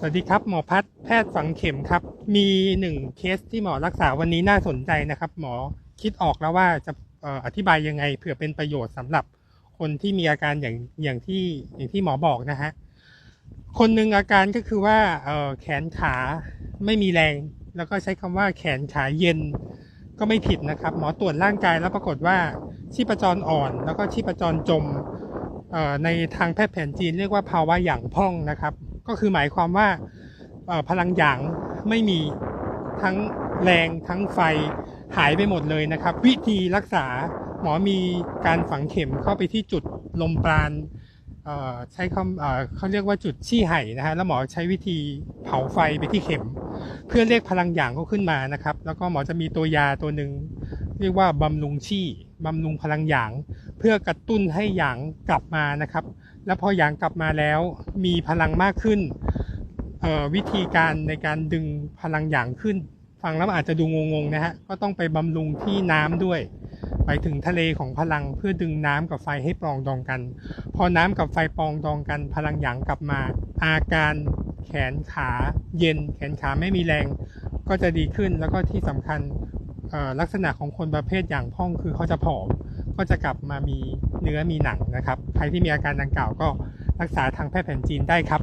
สวัสดีครับ หมอพัฒน์แพทย์ฝังเข็มครับ มีหนึ่งเคสที่หมอรักษาวันนี้น่าสนใจนะครับ หมอคิดออกแล้วว่าจะอออธิบายยังไงเผื่อเป็นประโยชน์สำหรับคนที่มีอาการอย่างอย่างที่อย่างที่หมอบอกนะฮะคนหนึ่งอาการก็คือว่าแขนขาไม่มีแรง แล้วก็ใช้คำว่าแขนขาเย็นก็ไม่ผิดนะครับ หมอตรวจร่างกายแล้วปรากฏว่าชีพจรอ่อน แล้วก็ชีพจรจมในทางแพทย์แผนจีนเรียกว่าภาวะหยางพ่องนะครับ ก็คือหมายความว่าพลังหยางไม่มีทั้งแรงทั้งไฟหายไปหมดเลยนะครับ วิธีรักษาหมอมีการฝังเข็มเข้าไปที่จุดลมปราณใช้คำเอ่อเขาเรียกว่าจุดชี่ไห่นะฮะแล้วหมอใช้วิธีเผาไฟไปที่เข็ม เพื่อเรียกพลังหยางเขาขึ้นมานะครับ แล้วก็หมอจะมีตัวยาตัวหนึ่งเรียกว่าบำรุงชี่บำรุงพลังหยาง เพื่อกระตุ้นให้หยางกลับมานะครับ แล้วพอหยางกลับมาแล้วมีพลังมากขึ้น วิธีการในการดึงพลังหยางขึ้น ฟังแล้วอาจจะดูงงๆนะฮะก็ต้องไปบำรุงที่น้ำด้วย ไปถึงทะเลของพลังเพื่อดึงน้ำกับไฟให้ปรองดองกัน พอน้ำกับไฟปรองดองกัน พลังหยางกลับมา อาการแขนขาเย็น แขนขาไม่มีแรง ก็จะดีขึ้นแล้วก็ที่สำคัญ ลักษณะของคนประเภทอย่างพ่องคือเขาจะผอมก็จะกลับมามีเนื้อมีหนังนะครับ ใครที่มีอาการดังกล่าวก็รักษาทางแพทย์แผนจีนได้ครับ